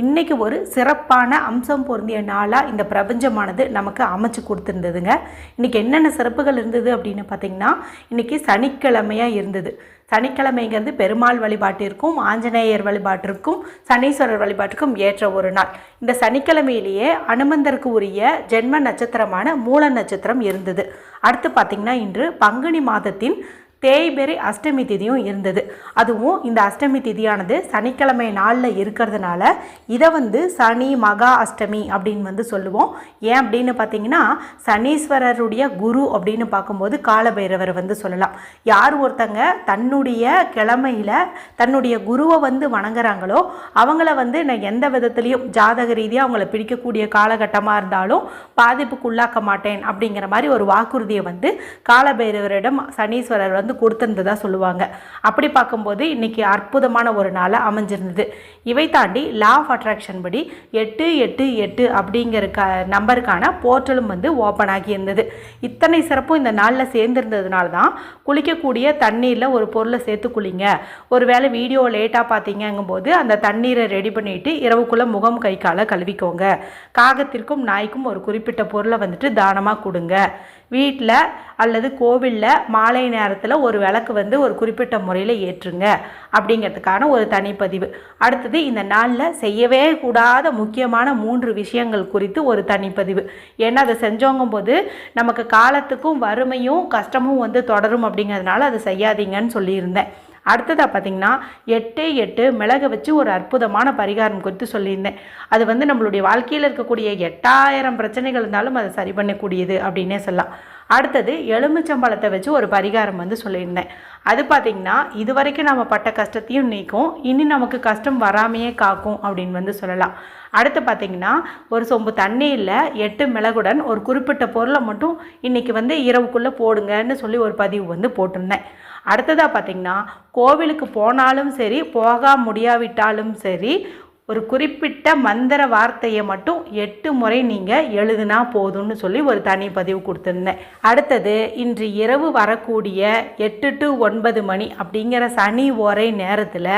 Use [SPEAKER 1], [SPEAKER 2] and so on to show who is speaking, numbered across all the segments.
[SPEAKER 1] இன்றைக்கி ஒரு சிறப்பான அம்சம் பொருந்திய நாளாக இந்த பிரபஞ்சமானது நமக்கு அமைச்சு கொடுத்துருந்ததுங்க. இன்றைக்கி என்னென்ன சிறப்புகள் இருந்தது அப்படின்னு பார்த்தீங்கன்னா இன்றைக்கி சனிக்கிழமையாக இருந்தது. சனிக்கிழமைங்கிறது பெருமாள் வழிபாட்டிற்கும் ஆஞ்சநேயர் வழிபாட்டிற்கும் சனீஸ்வரர் வழிபாட்டிற்கும் ஏற்ற ஒரு நாள். இந்த சனிக்கிழமையிலேயே அனுமந்தருக்கு உரிய ஜென்ம நட்சத்திரமான மூல நட்சத்திரம் இருந்தது. அடுத்து பார்த்திங்கன்னா இன்று பங்குனி மாதத்தின் தேய்பெரி அஷ்டமி திதியும் இருந்தது. அதுவும் இந்த அஷ்டமி திதியானது சனிக்கிழமை நாளில் இருக்கிறதுனால இதை வந்து சனி மகா அஷ்டமி அப்படின்னு வந்து சொல்லுவோம். ஏன் அப்படின்னு பார்த்தீங்கன்னா சனீஸ்வரருடைய குரு அப்படின்னு பார்க்கும்போது காலபைரவர் வந்து சொல்லலாம். யார் ஒருத்தங்க தன்னுடைய கிழமையில் தன்னுடைய குருவை வந்து வணங்குறாங்களோ அவங்கள வந்து நான் எந்த விதத்துலேயும் ஜாதக ரீதியாக அவங்கள பிடிக்கக்கூடிய காலகட்டமாக இருந்தாலும் பாதிப்புக்குள்ளாக்க மாட்டேன் அப்படிங்கிற மாதிரி ஒரு வாக்குறுதியை வந்து காலபைரவரிடம் சனீஸ்வரர் வந்து கொடுத்திருந்ததா சொல்லுவாங்க. அப்படி பார்க்கும்போது இன்னைக்கு அற்புதமான ஒரு நாளாக அமைஞ்சிருந்தது. இவை தாண்டி லா ஆஃப் அட்ராக்ஷன் படி எட்டு எட்டு எட்டு அப்படிங்கிற க நம்பருக்கான போர்ட்டலும் வந்து ஓப்பன் ஆகியிருந்தது. இத்தனை சிறப்பும் இந்த நாளில் சேர்ந்திருந்ததுனால தான் குளிக்கக்கூடிய தண்ணீரில் ஒரு பொருளை சேர்த்து குளிங்க. ஒரு வேளை வீடியோ லேட்டாக பார்த்தீங்கங்கும்போது அந்த தண்ணீரை ரெடி பண்ணிட்டு இரவுக்குள்ளே முகம் கை காலை கழுவிக்கோங்க. காகத்திற்கும் நாய்க்கும் ஒரு குறிப்பிட்ட பொருளை வந்துட்டு தானமாக கொடுங்க. வீட்டில் அல்லது கோவிலில் மாலை நேரத்தில் ஒரு விளக்கு வந்து ஒரு குறிப்பிட்ட முறையில் ஏற்றுங்க அப்படிங்கிறதுக்கான ஒரு தனிப்பதிவு. அடுத்தது இந்த நாளில் செய்யவே கூடாத முக்கியமான மூன்று விஷயங்கள் குறித்து ஒரு தனிப்பதிவு. ஏன்னா அதை செஞ்சோங்கும் போது நமக்கு காலத்துக்கும் வறுமையும் கஷ்டமும் வந்து தொடரும் அப்படிங்கிறதுனால அதை செய்யாதீங்கன்னு சொல்லியிருந்தேன். அடுத்ததாக பார்த்தீங்கன்னா எட்டு எட்டு மிளகு வச்சு ஒரு அற்புதமான பரிகாரம் குறித்து சொல்லியிருந்தேன். அது வந்து நம்மளுடைய வாழ்க்கையில் இருக்கக்கூடிய எட்டாயிரம் பிரச்சனைகள் இருந்தாலும் அதை சரி பண்ணக்கூடியது அப்படின்னே சொல்லலாம். அடுத்தது எலுமிச்சம்பழத்தை வச்சு ஒரு பரிகாரம் வந்து சொல்லியிருந்தேன். அது பார்த்திங்கன்னா இது வரைக்கும் நம்ம பட்ட கஷ்டத்தையும் நீக்கும் இனி நமக்கு கஷ்டம் வராமையே காக்கும் அப்படின்னு வந்து சொல்லலாம். அடுத்து பார்த்திங்கன்னா ஒரு சொம்பு தண்ணியில் எட்டு மிளகுடன் ஒரு குறிப்பிட்ட பொருளை மட்டும் இன்றைக்கி வந்து இரவுக்குள்ளே போடுங்கன்னு சொல்லி ஒரு பதிவு வந்து போட்டிருந்தேன். அடுத்ததாக பார்த்திங்கன்னா கோவிலுக்கு போனாலும் சரி போக முடியாவிட்டாலும் சரி ஒரு குறிப்பிட்ட மந்திர வார்த்தையை மட்டும் எட்டு முறை நீங்கள் எழுதுனா போதும்னு சொல்லி ஒரு தனி பதிவு கொடுத்துருந்தேன். அடுத்தது இன்று இரவு வரக்கூடிய எட்டு டு ஒன்பது மணி அப்படிங்கிற சனி ஒரே நேரத்தில்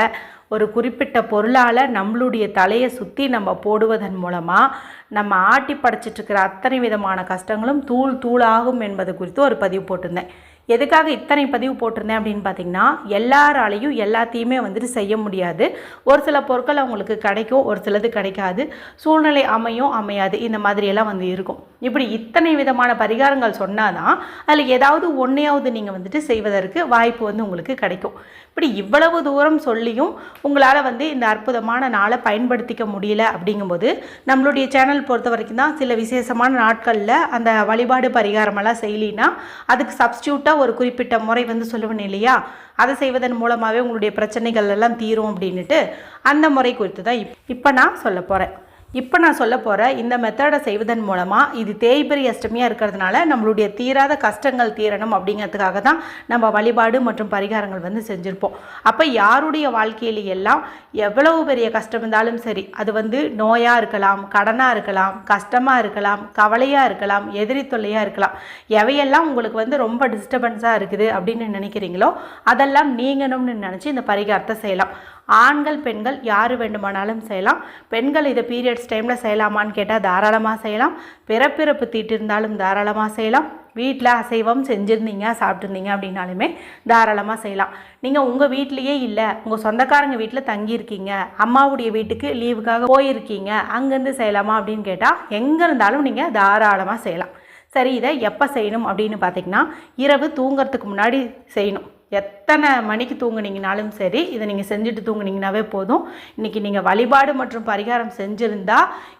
[SPEAKER 1] ஒரு குறிப்பிட்ட பொருளால் நம்மளுடைய தலையை சுற்றி நம்ம போடுவதன் மூலமாக நம்ம ஆட்டி படைச்சிட்ருக்கிற அத்தனை விதமான கஷ்டங்களும் தூள் தூளாகும் என்பது குறித்து ஒரு பதிவு போட்டிருந்தேன். எதுக்காக இத்தனை பதிவு போட்டிருந்தேன் அப்படின்னு பார்த்தீங்கன்னா எல்லாராலையும் எல்லாத்தையுமே வந்துட்டு செய்ய முடியாது. ஒரு சில பொருட்கள் அவங்களுக்கு கிடைக்கும் ஒரு சிலது கிடைக்காது. சூழ்நிலை அமையும் அமையாது. இந்த மாதிரியெல்லாம் வந்து இருக்கும். இப்படி இத்தனை விதமான பரிகாரங்கள் சொன்னால் தான் அதில் ஏதாவது ஒன்றையாவது நீங்கள் வந்துட்டு செய்வதற்கு வாய்ப்பு வந்து உங்களுக்கு கிடைக்கும். இப்படி இவ்வளவு தூரம் சொல்லியும் உங்களால் வந்து இந்த அற்புதமான நாளை பயன்படுத்திக்க முடியல அப்படிங்கும்போது நம்மளுடைய சேனல் பொறுத்த வரைக்கும் தான் சில விசேஷமான நாட்களில் அந்த வழிபாடு பரிகாரமெல்லாம் செய்யலினா அதுக்கு சப்ஸ்டியூட்டாக ஒரு குறிப்பிட்ட முறை வந்து சொல்லுவேன் இல்லையா? அதை செய்வதன் மூலமாகவே உங்களுடைய பிரச்சனைகள் எல்லாம் தீரும் அப்படின்ட்டு அந்த முறை குறித்து தான் இப் இப்போ நான் சொல்ல போகிறேன் இப்போ நான் சொல்ல போகிற இந்த மெத்தடை செய்வதன் மூலமாக இது தேய்பிரி அஷ்டமியாக இருக்கிறதுனால நம்மளுடைய தீராத கஷ்டங்கள் தீரணும் அப்படிங்கிறதுக்காக தான் நம்ம வழிபாடு மற்றும் பரிகாரங்கள் வந்து செஞ்சுருப்போம். அப்போ யாருடைய வாழ்க்கையில எல்லாம் எவ்வளவு பெரிய கஷ்டம் இருந்தாலும் சரி அது வந்து நோயாக இருக்கலாம் கடனாக இருக்கலாம் கஷ்டமாக இருக்கலாம் கவலையாக இருக்கலாம் எதிரி தொல்லையாக இருக்கலாம் எவையெல்லாம் உங்களுக்கு வந்து ரொம்ப டிஸ்டர்பன்ஸாக இருக்குது அப்படின்னு நினைக்கிறீங்களோ அதெல்லாம் நீங்கணும்னு நினச்சி இந்த பரிகாரத்தை செய்யலாம். ஆண்கள் பெண்கள் யார் வேண்டுமானாலும் செய்யலாம். பெண்கள் இதை பீரியட்ஸ் டைமில் செய்யலாமான்னு கேட்டால் தாராளமாக செய்யலாம். பிறப்பிறப்பு தீட்டு இருந்தாலும் தாராளமாக செய்யலாம். வீட்டில் அசைவம் செஞ்சுருந்தீங்க சாப்பிட்ருந்தீங்க அப்படின்னாலுமே தாராளமாக செய்யலாம். நீங்கள் உங்கள் வீட்லேயே இல்லை உங்கள் சொந்தக்காரங்க வீட்டில் தங்கியிருக்கீங்க அம்மாவுடைய வீட்டுக்கு லீவுக்காக போயிருக்கீங்க அங்கேருந்து செய்யலாமா அப்படின்னு கேட்டால் எங்கே இருந்தாலும் நீங்கள் தாராளமாக செய்யலாம். சரி இதை எப்போ செய்யணும் அப்படின்னு பார்த்தீங்கன்னா இரவு தூங்குறதுக்கு முன்னாடி செய்யணும். எத்தனை மணிக்கு தூங்குனீங்கனாலும் சரி இதை நீங்கள் செஞ்சுட்டு தூங்குனீங்கனாவே போதும். இன்றைக்கி நீங்கள் வழிபாடு மற்றும் பரிகாரம் செஞ்சுருந்தா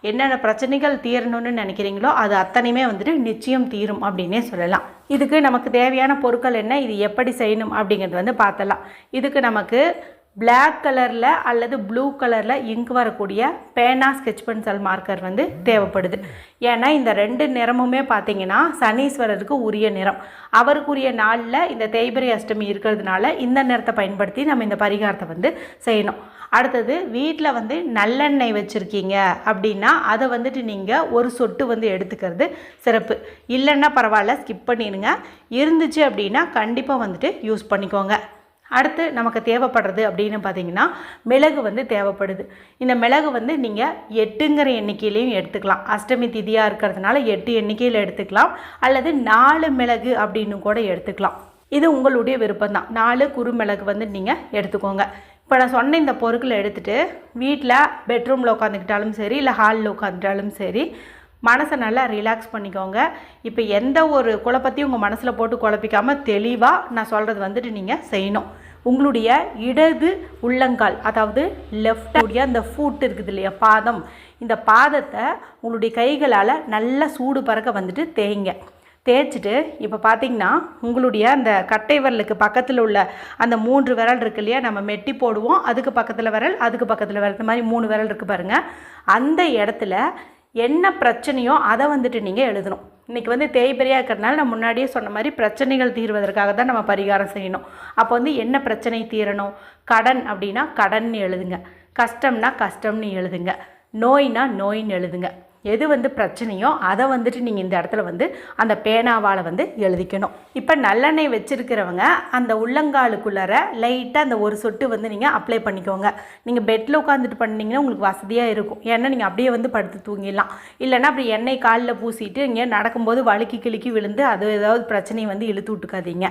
[SPEAKER 1] என்னென்ன பிரச்சனைகள் தீரணும்னு நினைக்கிறீங்களோ அது அத்தனையுமே வந்துட்டு நிச்சயம் தீரும் அப்படின்னே சொல்லலாம். இதுக்கு நமக்கு தேவையான பொருட்கள் என்ன இது எப்படி செய்யணும் அப்படிங்கிறது வந்து பார்த்தலாம் இதுக்கு நமக்கு பிளாக் கலரில் அல்லது ப்ளூ கலரில் இங்க் வரக்கூடிய பேனா ஸ்கெச் பென்சில் மார்க்கர் வந்து தேவைப்படுது. ஏன்னா இந்த ரெண்டு நிறமுமே பார்த்தீங்கன்னா சனீஸ்வரருக்கு உரிய நிறம். அவருக்குரிய நாளில் இந்த தேய்பிரை அஷ்டமி இருக்கிறதுனால இந்த நிறத்தை பயன்படுத்தி நம்ம இந்த பரிகாரத்தை வந்து செய்யணும். அடுத்தது வீட்டில் வந்து நல்லெண்ணெய் வச்சுருக்கீங்க அப்படின்னா அதை வந்துட்டு நீங்கள் ஒரு சொட்டு வந்து எடுத்துக்கிறது சிறப்பு. இல்லைன்னா பரவாயில்ல ஸ்கிப் பண்ணிடுங்க. இருந்துச்சு அப்படின்னா கண்டிப்பாக வந்துட்டு யூஸ் பண்ணிக்கோங்க. அடுத்து நமக்கு தேவைப்படுறது அப்படின்னு பார்த்தீங்கன்னா மிளகு வந்து தேவைப்படுது. இந்த மிளகு வந்து நீங்கள் எட்டுங்கிற எண்ணிக்கையிலையும் எடுத்துக்கலாம். அஷ்டமி திதியாக இருக்கிறதுனால எட்டு எண்ணிக்கையில் எடுத்துக்கலாம். அல்லது நாலு மிளகு அப்படின்னு கூட எடுத்துக்கலாம். இது உங்களுடைய விருப்பம் தான் நாலு குறுமிளகு வந்து நீங்கள் எடுத்துக்கோங்க. இப்போ நான் சொன்ன இந்த பொருட்களை எடுத்துகிட்டு வீட்டில் பெட்ரூமில் உட்காந்துக்கிட்டாலும் சரி இல்லை ஹாலில் உட்காந்துட்டாலும் சரி மனசை நல்லா ரிலாக்ஸ் பண்ணிக்கோங்க. இப்போ எந்த ஒரு குழப்பத்தையும் உங்கள் மனசில் போட்டு குழப்பிக்காமல் தெளிவாக நான் சொல்கிறது வந்துட்டு நீங்கள் செய்யணும். உங்களுடைய இடது உள்ளங்கால் அதாவது லெஃப்டுடைய அந்த ஃபூட் இருக்குது இல்லையா பாதம். இந்த பாதத்தை உங்களுடைய கைகளால் நல்லா சூடு பறக்க வந்துட்டு தேய்ங்க. தேய்ச்சிட்டு இப்போ பார்த்தீங்கன்னா உங்களுடைய அந்த கட்டை விரலுக்கு பக்கத்தில் உள்ள அந்த மூன்று விரல் இருக்கு இல்லையா நம்ம மெட்டி போடுவோம். அதுக்கு பக்கத்தில் விரல் அதுக்கு பக்கத்தில் விரல். இந்த மாதிரி மூணு விரல் இருக்குது பாருங்கள் அந்த இடத்துல என்ன பிரச்சனையோ அதை வந்துட்டு நீங்கள் எழுதணும். இன்றைக்கி வந்து தேய்பெரியாக இருக்கிறதுனால நான் முன்னாடியே சொன்ன மாதிரி பிரச்சனைகள் தீர்வதற்காக தான் நம்ம பரிகாரம் செய்யணும். அப்போ வந்து என்ன பிரச்சனை தீரணும்? கடன் அப்படின்னா கடன் எழுதுங்க. கஷ்டம்னா கஷ்டம்னு எழுதுங்க. நோய்னா நோயின்னு எழுதுங்க. எது வந்து பிரச்சனையோ அதை வந்துட்டு நீங்கள் இந்த இடத்துல வந்து அந்த பேனாவால் வந்து எழுதிக்கணும். இப்போ நல்லெண்ணெய் வச்சுருக்கிறவங்க அந்த உள்ளங்காலுக்குள்ளார லைட்டாக அந்த ஒரு சொட்டு வந்து நீங்கள் அப்ளை பண்ணிக்கோங்க. நீங்கள் பெட்டில் உட்காந்துட்டு பண்ணிங்கன்னா உங்களுக்கு வசதியாக இருக்கும். ஏன்னா நீங்கள் அப்படியே வந்து படுத்து தூங்கிடலாம். இல்லைன்னா அப்படி எண்ணெய் காலில் பூசிட்டு இங்கே நடக்கும்போது வழுக்கி கிழுக்கி விழுந்து அது ஏதாவது பிரச்சனையை வந்து இழுத்து விட்டுக்காதீங்க.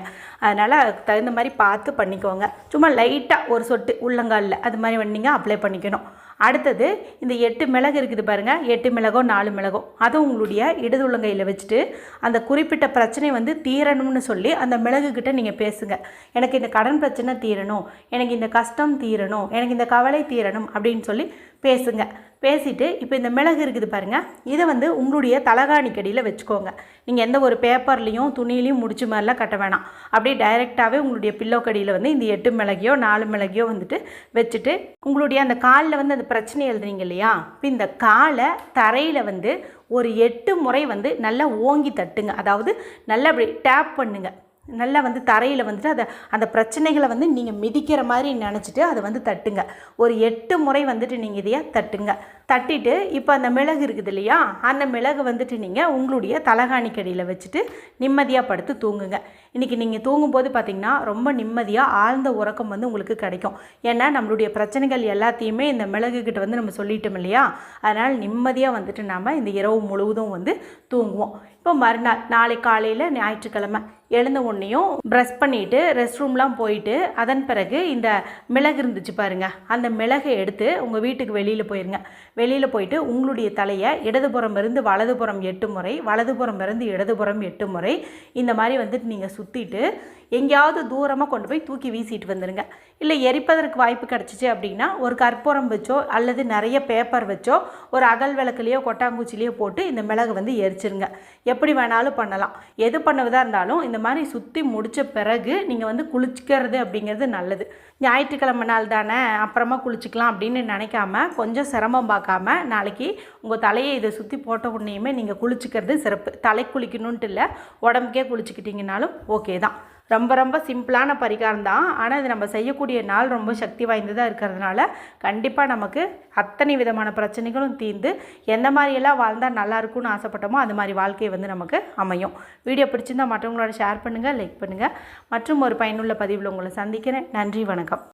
[SPEAKER 1] அதனால் அதுக்கு தகுந்த மாதிரி பார்த்து பண்ணிக்கோங்க. சும்மா லைட்டாக ஒரு சொட்டு உள்ளங்காலில் அது மாதிரி வந்து நீங்கள் அப்ளை பண்ணிக்கணும். அடுத்தது இந்த எட்டு மிளகு இருக்குது பாருங்கள் எட்டு மிளகோ நாலு மிளகோ. அதை உங்களுடைய இடது உள்ளங்கையில் வச்சுட்டு அந்த குறிப்பிட்ட பிரச்சனை வந்து தீரணும்னு சொல்லி அந்த மிளகுக்கிட்ட நீங்கள் பேசுங்க. எனக்கு இந்த கடன் பிரச்சனை தீரணும். எனக்கு இந்த கஷ்டம் தீரணும். எனக்கு இந்த கவலை தீரணும் அப்படின்னு சொல்லி பேசுங்க. பேசிட்டு இப்போ இந்த மிளகு இருக்குது பாருங்கள் இதை வந்து உங்களுடைய தலகாணிக்கடியில் வச்சுக்கோங்க. நீங்கள் எந்த ஒரு பேப்பர்லேயும் துணியிலையும் முடிச்ச மாதிரிலாம் கட்ட வேணாம். அப்படியே டைரெக்டாகவே உங்களுடைய பில்லோ கடியில் வந்து இந்த எட்டு மிளகையோ நாலு மிளகையோ வந்துட்டு வச்சுட்டு உங்களுடைய அந்த காலில் வந்து அந்த பிரச்சனை எழுதுறீங்க இல்லையா? இப்போ இந்த காலை தரையில் வந்து ஒரு எட்டு முறை வந்து நல்லா ஓங்கி தட்டுங்க. அதாவது நல்லா அப்படி டேப் பண்ணுங்கள் நல்லா வந்து தரையில் வந்துட்டு அதை அந்த பிரச்சனைகளை வந்து நீங்கள் மிதிக்கிற மாதிரி நினச்சிட்டு அதை வந்து தட்டுங்க. ஒரு எட்டு முறை வந்துட்டு நீங்கள் இதையாக தட்டுங்க. தட்டிட்டு இப்போ அந்த மிளகு இருக்குது இல்லையா? அந்த மிளகு வந்துட்டு நீங்கள் உங்களுடைய தலகாணிக்கடியில் வச்சுட்டு நிம்மதியாக படுத்து தூங்குங்க. இன்றைக்கி நீங்கள் தூங்கும்போது பார்த்திங்கன்னா ரொம்ப நிம்மதியாக ஆழ்ந்த உறக்கம் வந்து உங்களுக்கு கிடைக்கும். ஏன்னா நம்மளுடைய பிரச்சனைகள் எல்லாத்தையுமே இந்த மிளகு கிட்ட வந்து நம்ம சொல்லிட்டோம் இல்லையா? அதனால் நிம்மதியாக வந்துட்டு நாம் இந்த இரவு முழுவதும் வந்து தூங்குவோம். இப்போ மறுநாள் நாளை காலையில் ஞாயிற்றுக்கிழமை எழுந்த உடனேயும் ப்ரஷ் பண்ணிவிட்டு ரெஸ்ட் ரூம்லாம் போயிட்டு அதன் பிறகு இந்த மிளகு இருந்துச்சு பாருங்கள் அந்த மிளகை எடுத்து உங்கள் வீட்டுக்கு வெளியில் போயிருங்க. வெளியில் போயிட்டு உங்களுடைய தலையை இடதுபுறம் இருந்து வலதுபுறம் எட்டு முறை வலதுபுறம் இருந்து இடதுபுறம் எட்டு முறை இந்த மாதிரி வந்துட்டு நீங்கள் சுற்றிட்டு எங்கேயாவது தூரமாக கொண்டு போய் தூக்கி வீசிட்டு வந்துடுங்க இல்லை எரிப்பதற்கு வாய்ப்பு கிடச்சிச்சு அப்படின்னா ஒரு கற்பூரம் வச்சோ அல்லது நிறைய பேப்பர் வச்சோ ஒரு அகல் விளக்குலையோ கொட்டாங்குச்சிலேயோ போட்டு இந்த மிளகு வந்து எரிச்சிருங்க. எப்படி வேணாலும் பண்ணலாம். எது பண்ணுவதாக இருந்தாலும் இந்த மாதிரி சுற்றி முடித்த பிறகு நீங்கள் வந்து குளிச்சுக்கிறது அப்படிங்கிறது நல்லது. ஞாயிற்றுக்கிழமை நாள் தானே அப்புறமா குளிச்சுக்கலாம் அப்படின்னு நினைக்காம கொஞ்சம் சிரமம் பார்க்காம நாளைக்கு உங்கள் தலையை இதை சுற்றி போட்ட உடனேயுமே நீங்கள் குளிச்சுக்கிறது சிறப்பு. தலை குளிக்கணுன்ட்டு இல்லை உடம்புக்கே குளிச்சுக்கிட்டிங்கனாலும் ஓகே தான். ரொம்ப ரொம்ப சிம்பிளான பரிகாரம் தான். ஆனால் இது நம்ம செய்யக்கூடிய நாள் ரொம்ப சக்தி வாய்ந்ததாக இருக்கிறதுனால கண்டிப்பாக நமக்கு அத்தனை விதமான பிரச்சனைகளும் தீர்ந்து எந்த மாதிரியெல்லாம் வாழ்ந்தால் நல்லா இருக்கும்னு ஆசைப்பட்டோமோ அது மாதிரி வாழ்க்கை வந்து நமக்கு அமையும். வீடியோ பிடிச்சிருந்தால் மற்றவங்களோட ஷேர் பண்ணுங்கள் லைக் பண்ணுங்கள் மற்றும் ஒரு பயனுள்ள பதிவில் உங்களை சந்திக்கிறேன். நன்றி வணக்கம்.